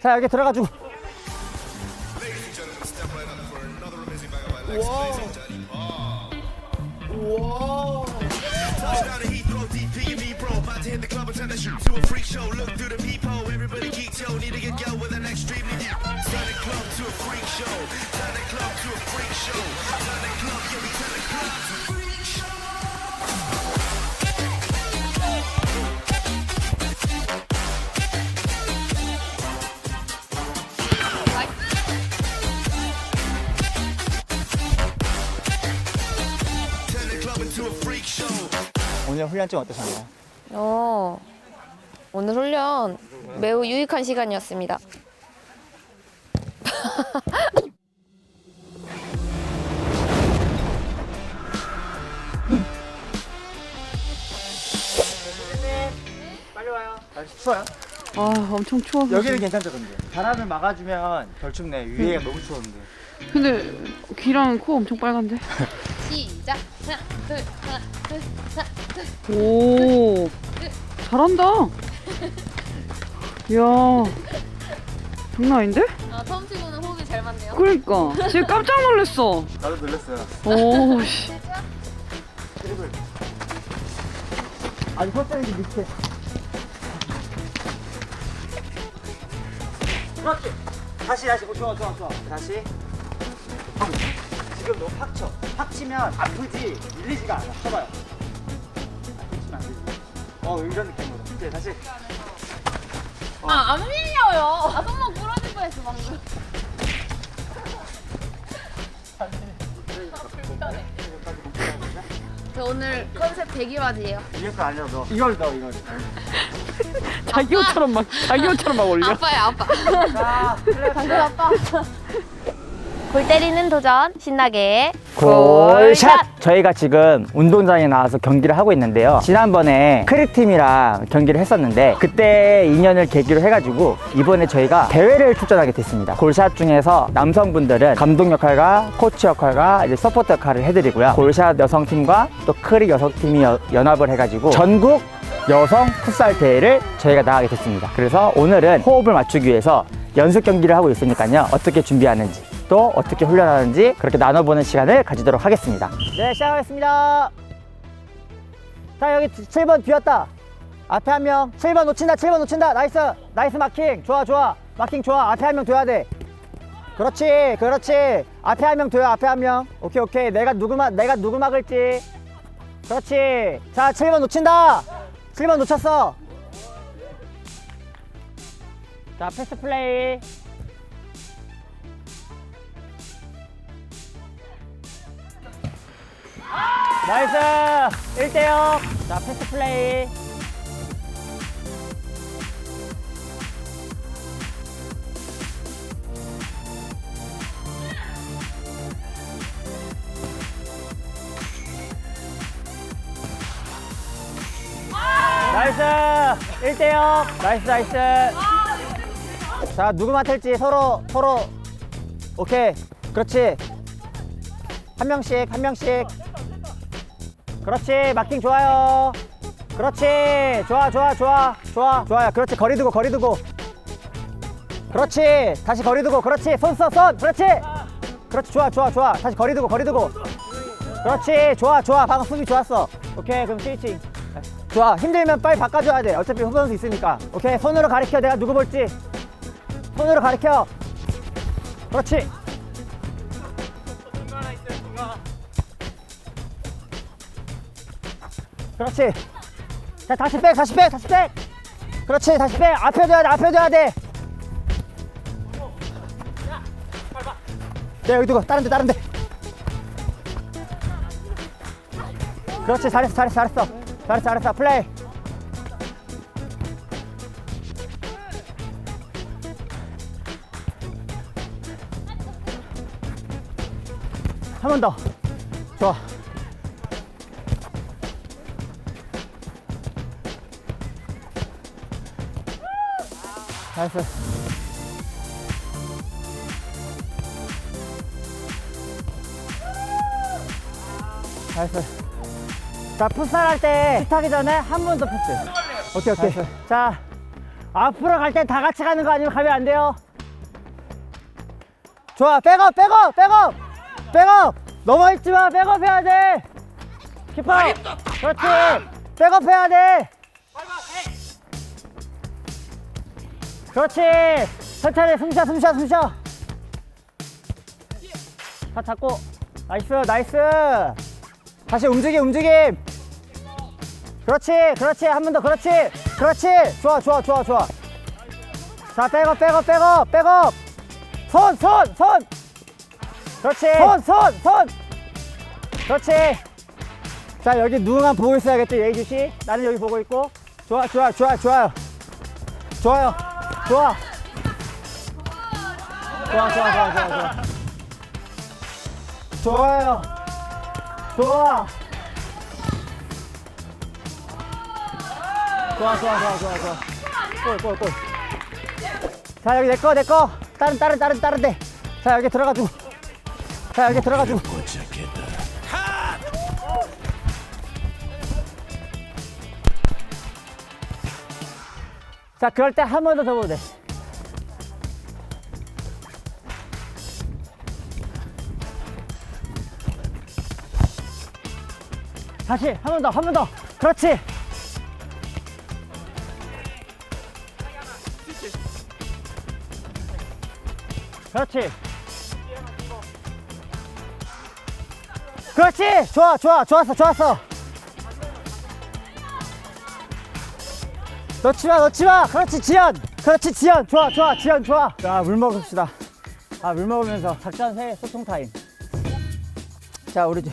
자 여기 들어가지고 Touchdown to Heathrow, DP, bro. About to 훈련 좀 어떠셨나요? 어, 오늘 훈련 매우 유익한 시간이었습니다. 빨리 와요 날씨 추워요? 아 엄청 추워서 여기는 괜찮죠 근데 바람을 막아주면 덜 춥네 위에가 너무 추웠는데 근데 귀랑 코 엄청 빨간데 시작. 하나, 둘, 하나, 둘, 하나, 둘. 오 잘한다 이야 장난 아닌데? 아, 처음 치고는 호흡이 잘 맞네요. 그러니까 지금 깜짝 놀랐어 나도 놀랐어요 오씨 드리블 아니 헛다리 밑에 그렇지 다시 다시 어, 좋아 좋아 좋아 다시 팍. 지금 너무 팍 쳐. 팍 치면 아프지 밀리지가 않아 쳐봐요 팍 치면 안 되지 어 이런 느낌으로 이제 다시 아, 안 밀려요. 아, 손목 부러질 뻔했어, 방금. 저 오늘 컨셉 대기바지예요. 이럴 거 아니야 너 이걸 넣어 이걸 자기 옷처럼 막 자기 옷처럼 막 올려 아빠야, 아빠. 자 방금 아빠. 골 때리는 도전 신나게 골샷! 저희가 지금 운동장에 나와서 경기를 하고 있는데요. 지난번에 크릭팀이랑 경기를 했었는데 그때 인연을 계기로 해가지고 이번에 저희가 대회를 출전하게 됐습니다. 골샷 중에서 남성분들은 감독 역할과 코치 역할과 이제 서포터 역할을 해드리고요. 골샷 여성팀과 또 크릭 여성팀이 여- 연합을 해가지고 전국 여성 풋살 대회를 저희가 나가게 됐습니다. 그래서 오늘은 호흡을 맞추기 위해서 연습 경기를 하고 있으니까요. 어떻게 준비하는지 또 어떻게 훈련하는지 그렇게 나눠보는 시간을 가지도록 하겠습니다. 네, 시작하겠습니다. 자, 여기 7번 비었다. 앞에 한 명. 7번 놓친다. 7번 놓친다. 나이스. 나이스 마킹. 좋아, 좋아. 마킹 좋아. 앞에 한 명 둬야 돼. 그렇지. 그렇지. 앞에 한 명 둬요. 앞에 한 명. 오케이, 오케이. 내가 누구 막 내가 누구 막을지. 그렇지. 자, 7번 놓친다. 7번 놓쳤어. 자, 패스 플레이. 나이스! 1대0. 자, 패스 플레이. 나이스! 1대0. 나이스, 나이스. 자, 누구 맡을지 서로, 서로. 오케이. 그렇지. 한 명씩, 한 명씩. 그렇지. 마킹 좋아요. 그렇지. 좋아, 좋아, 좋아. 좋아. 좋아요. 그렇지. 거리 두고, 거리 두고. 그렇지. 다시 거리 두고. 그렇지. 손 써, 손. 그렇지. 그렇지. 좋아, 좋아, 좋아. 다시 거리 두고, 거리 두고. 그렇지. 좋아, 좋아. 방금 수비 좋았어. 오케이. 그럼 스위칭. 좋아. 힘들면 빨리 바꿔줘야 돼. 어차피 후보 선수 있으니까. 오케이. 손으로 가리켜. 내가 누구 볼지. 손으로 가리켜. 그렇지. 그렇지. 자, 다시 백, 다시 백, 다시 백. 그렇지, 다시 백. 앞에 둬야 돼, 앞에 둬야 돼. 네, 여기 두고, 다른 데, 다른 데. 그렇지, 잘했어, 잘했어, 잘했어. 잘했어, 잘했어. 플레이. 한 번 더. 좋아. 나이스. 나이스. 자, 풋살 할 때, 풋하기 전에 한 번 더 패스. 오케이, 오케이. 자, 앞으로 갈땐다 같이 가는 거 아니면 가면 안 돼요. 좋아, 백업, 백업, 백업, 백업. 넘어 있지 마, 백업 해야 돼. 키퍼. 그렇지. 백업 해야 돼. 그렇지. 천천히 숨 쉬어, 숨 쉬어, 숨 쉬어. 다 잡고. 나이스, 나이스. 다시 움직임, 움직임. 그렇지, 그렇지. 한 번 더, 그렇지. 그렇지. 좋아, 좋아, 좋아, 좋아. 자, 백업, 백업, 백업, 백업. 손, 손, 손. 그렇지. 손, 손, 손. 그렇지. 자, 여기 누군가 보고 있어야겠죠, 예의주 씨. 나는 여기 보고 있고. 좋아, 좋아, 좋아, 좋아요. 좋아요. 좋아. 좋아, 좋아, 좋아, 좋아, 좋아. 좋아요. 좋아. 좋아, 좋아, 좋아, 좋아, 좋아. 골, 골, 골. 자, 여기 내 거, 내 거. 다른, 다른, 다른, 다른 데. 자, 여기 들어가지고. 자, 여기 들어가지고. 자, 그럴 때 한 번 더 접어도 돼. 다시 한 번 더, 한 번 더. 그렇지. 그렇지. 그렇지. 좋아, 좋아, 좋았어, 좋았어. 넣지 마, 넣지 마. 그렇지, 지연. 그렇지, 지연. 좋아, 좋아, 지연, 좋아. 자, 물 먹읍시다. 아, 물 먹으면서 작전 세 소통 타임. 자, 우리 저-